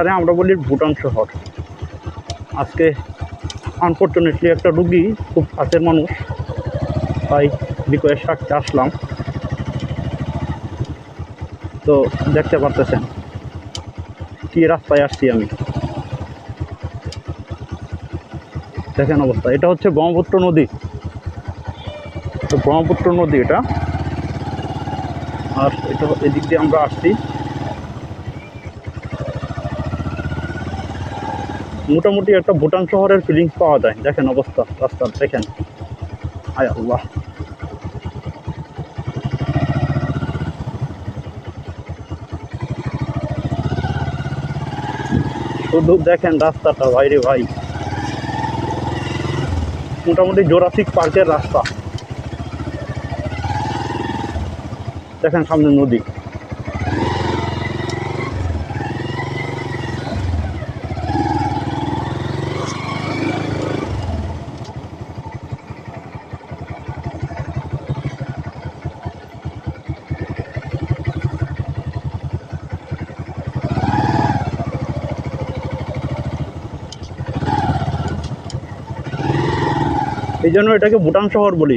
আরে আমরা বলি ভুটান শহর। আজকে আনফর্চুনেটলি একটা রুগী খুব কাছের মানুষ, তাই রিকোয়েস্ট রাখতে আসলাম। তো দেখতে পারতেছেন কি রাস্তায় আসছি আমি। দেখেন অবস্থা, এটা হচ্ছে ব্রহ্মপুত্র নদী। তো ব্রহ্মপুত্র নদী এটা। আর এটা এদিক দিয়ে আমরা আসছি। মোটামুটি একটা ভুটান শহরের ফিলিংস পাওয়া যায়। দেখেন অবস্থা রাস্তার দেখেন। আয় শুধু দেখেন রাস্তাটা বাইরে ভাই। মোটামুটি জোরাসিক পার্কের রাস্তা। দেখেন সামনে নদী। এই জন্য এটাকে ভুটান শহর বলি।